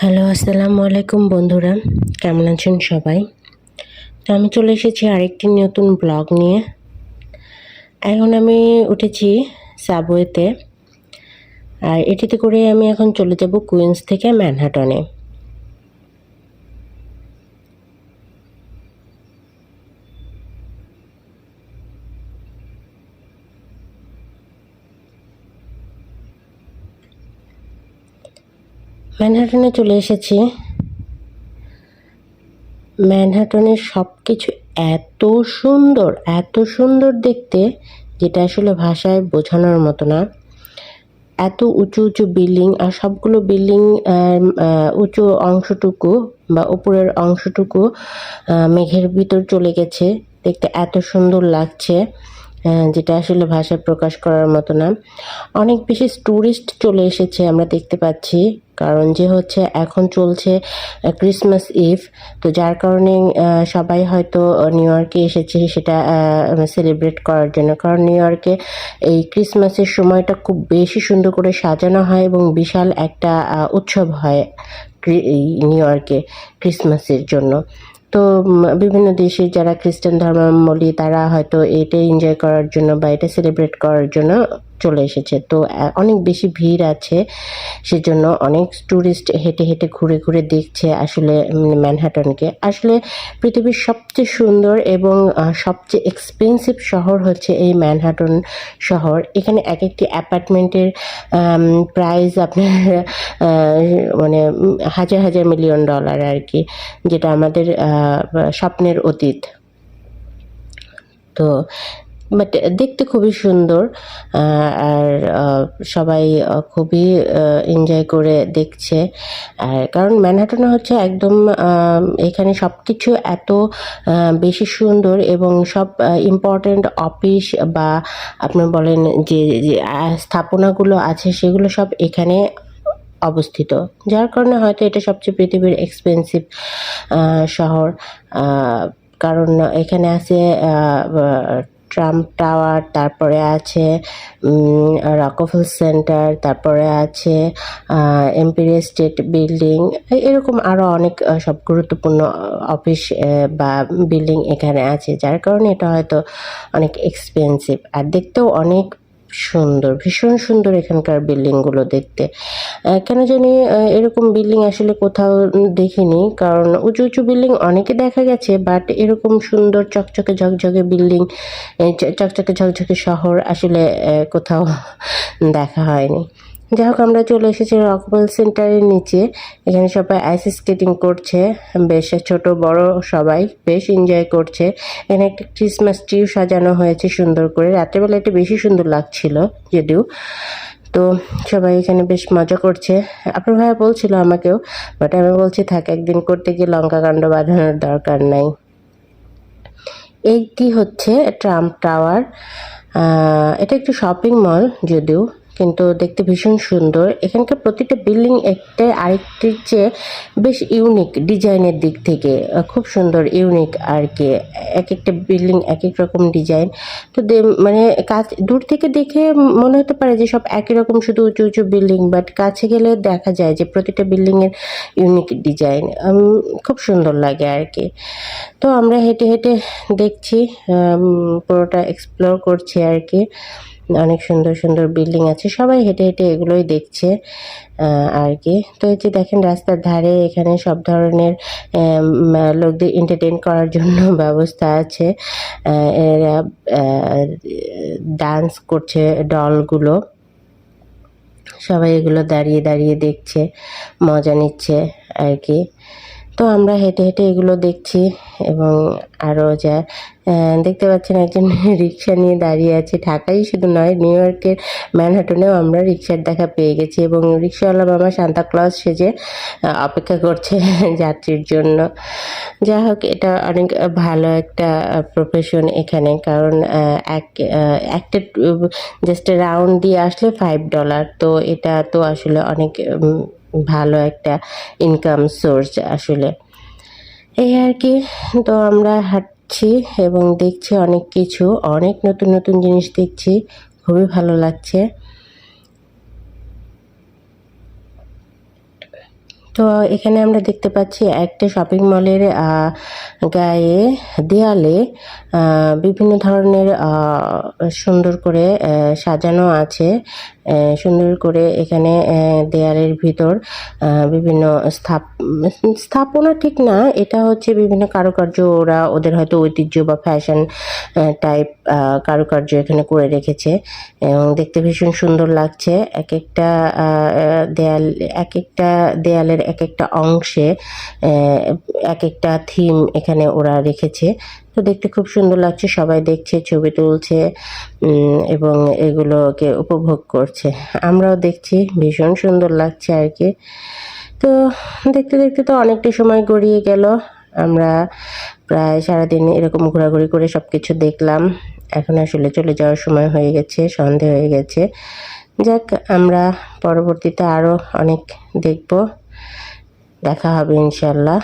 Hello, আসসালামু আলাইকুম বন্ধুরা। কেমন আছেন সবাই? তো আমি চলে এসেছি আরেকটি নতুন ব্লগ নিয়ে। এখন আমি উঠেছি সাবওয়েতে। আর এটিতে করে আমি এখন চলে যাব কুইন্স থেকে ম্যানহাটনে। ম্যানহাটনে চলে এসেছি। ম্যানহাটনের সব কিছু এত সুন্দর এত সুন্দর দেখতে, যেটা আসলে ভাষায় বোঝানোর মতো না। এত উঁচু উঁচু বিল্ডিং আর সবগুলো বিল্ডিং উঁচু অংশটুকু বা উপরের অংশটুকু মেঘের ভিতর চলে গেছে। দেখতে এত সুন্দর লাগছে। যেটা আসলে ভাষায় প্রকাশ করার মতো না। অনেক বেশি ট্যুরিস্ট চলে এসেছে আমরা দেখতে পাচ্ছি। কারণ যে হচ্ছে এখন চলছে ক্রিসমাস ইভ তো যার কারণে সবাই হয়তো নিউ ইয়র্কে এসেছে সেটা সেলিব্রেট করার জন্য। কারণ নিউ ইয়র্কে এই ক্রিসমাসের সময়টা খুব বেশি সুন্দর করে সাজানো হয় এবং বিশাল একটা উৎসব হয় নিউ ইয়র্কে ক্রিসমাসের জন্য। তো বিভিন্ন দেশে যারা খ্রিস্টান ধর্মাবলম্বী, তারা হয়তো এটা এনজয় করার জন্য বা এটা সেলিব্রেট করার জন্য চলে এসেছে। তো অনেক বেশি ভিড় আছে। সেজন্য অনেক ট্যুরিস্ট হেঁটে হেঁটে ঘুরে ঘুরে দেখছে আসলে ম্যানহাটনকে আসলে পৃথিবীর সবচেয়ে সুন্দর এবং সবচেয়ে এক্সপেন্সিভ শহর হচ্ছে এই ম্যানহাটন শহর। এখানে এক একটি অ্যাপার্টমেন্টের প্রাইস আপনার মানে হাজার হাজার মিলিয়ন ডলার আর কি, যেটা আমাদের স্বপ্নের অতীত। তো বাট দেখতে খুবই সুন্দর আর সবাই খুবই এনজয় করে দেখছে। আর, কারণ ম্যানহাটনে হচ্ছে একদম এখানে সব কিছু এত বেশি সুন্দর এবং সব ইম্পর্ট্যান্ট অফিস বা আপনি বলেন যে যে স্থাপনাগুলো আছে সেগুলো সব এখানে অবস্থিত। যার কারণে হয়তো এটা সবচেয়ে পৃথিবীর এক্সপেন্সিভ শহর। কারণ এখানে আছে ট্রাম্প টাওয়ার, তারপরে আছে রকফেল সেন্টার তারপরে আছে এম্পিরিয়াল স্টেট বিল্ডিং এরকম আরও অনেক সব গুরুত্বপূর্ণ অফিস বা বিল্ডিং এখানে আছে, যার কারণে এটা হয়তো অনেক এক্সপেন্সিভ আর দেখতেও অনেক সুন্দর, ভীষণ সুন্দর এখানকার বিল্ডিংগুলো দেখতে। কেন জানি এরকম বিল্ডিং আসলে কোথাও দেখিনি, কারণ উঁচু উঁচু বিল্ডিং অনেকে দেখা গেছে বাট এরকম সুন্দর চকচকে ঝকঝকে বিল্ডিং চকচকে ঝকঝকে শহর আসলে কোথাও দেখা হয়নি। যাই হোক আমরা চলে এসেছি রকবেল সেন্টারের নিচে। এখানে সবাই আইস স্কেটিং করছে। বেশ ছোট, বড় সবাই বেশ এনজয় করছে। এখানে একটা ক্রিসমাস ট্রিও সাজানো হয়েছে সুন্দর করে। রাত্রেবেলা একটু বেশি সুন্দর লাগছিল যদিও। তো সবাই এখানে বেশ মজা করছে। আপনার ভাইয়া বলছিল আমাকেও বাট আমি বলছি, থাক, একদিন করতে গিয়ে লঙ্কা কাণ্ড বাঁধানোর দরকার নাই। এইটি হচ্ছে? ট্রাম্প টাওয়ার এটা একটি শপিং মল যদিও। কিন্তু দেখতে ভীষণ সুন্দর। এখানকার প্রতিটা বিল্ডিং একটা আরেকটির চেয়ে বেশ ইউনিক ডিজাইনের দিক থেকে। খুব সুন্দর ইউনিক আর কি। এক একটা বিল্ডিং এক এক রকম ডিজাইন। তো মানে কাছ দূর থেকে দেখে মনে হতে পারে যে সব একই রকম শুধু উঁচু উঁচু বিল্ডিং বাট কাছে গেলে দেখা যায় যে প্রতিটা বিল্ডিংয়ের ইউনিক ডিজাইন। খুব সুন্দর লাগে আর কি। তো আমরা হেঁটে হেঁটে দেখছি পুরোটা এক্সপ্লোর করছি আর কি। অনেক সুন্দর সুন্দর বিল্ডিং আছে। সবাই হেঁটে হেঁটে এগুলোই দেখছে আর কি। তো এই যে দেখেন রাস্তার ধারে এখানে সব ধরনের লোকদের এন্টারটেন করার জন্য ব্যবস্থা আছে। এরা ডান্স করছে ডলগুলো সবাই এগুলো দাঁড়িয়ে দাঁড়িয়ে দেখছে, মজা নিচ্ছে, আর কি। তো আমরা হেঁটে হেঁটে এগুলো দেখছি এবং আরও যা দেখতে পাচ্ছেন একজন রিক্সা নিয়ে দাঁড়িয়ে আছে ঢাকাই শুধু নয়, নিউ ইয়র্কের ম্যানহাটনেও আমরা রিক্সার দেখা পেয়ে গেছি এবং রিক্সাওয়ালা মামা সান্তা ক্লজ সেজে অপেক্ষা করছে যাত্রীর জন্য। যাই হোক, এটা অনেক ভালো একটা প্রফেশন এখানে কারণ এক একটা জাস্ট রাউন্ড দিয়ে আসলে ফাইভ ডলার তো এটা তো আসলে অনেক ভালো একটা ইনকাম সোর্স আসলে। এই আর কি, তো আমরা হাঁটছি এবং দেখছি অনেক কিছু, অনেক নতুন নতুন জিনিস দেখছি, খুবই ভালো লাগছে। তো এখানে আমরা দেখতে পাচ্ছি একটা শপিং মলের গায়ে দেয়ালে বিভিন্ন ধরনের সুন্দর করে সাজানো আছে। সুন্দর করে এখানে দেয়ালের ভিতর বিভিন্ন স্থাপ স্থাপনা ঠিক না, এটা হচ্ছে বিভিন্ন কারুকার্য ওরা ওদের হয়তো ঐতিহ্য বা ফ্যাশন টাইপ কারুকার্য এখানে করে রেখেছে। এবং দেখতে ভীষণ সুন্দর লাগছে। এক একটা দেয়াল এক একটা দেয়ালের এক একটা অংশে এক একটা থিম এখানে ওরা রেখেছে। তো দেখতে খুব সুন্দর লাগছে, সবাই দেখছে, ছবি তুলছে এবং এগুলোকে উপভোগ করছে। আমরাও দেখছি, ভীষণ সুন্দর লাগছে আর কি। তো দেখতে দেখতে তো অনেকটা সময় গড়িয়ে গেল। আমরা প্রায় সারাদিন এরকম ঘোরাঘুরি করে সব কিছু দেখলাম। এখন আসলে চলে যাওয়ার সময় হয়ে গেছে, সন্ধে হয়ে গেছে। যাক, আমরা পরবর্তীতে আরও অনেক দেখব। দেখা হবে ইনশাল্লাহ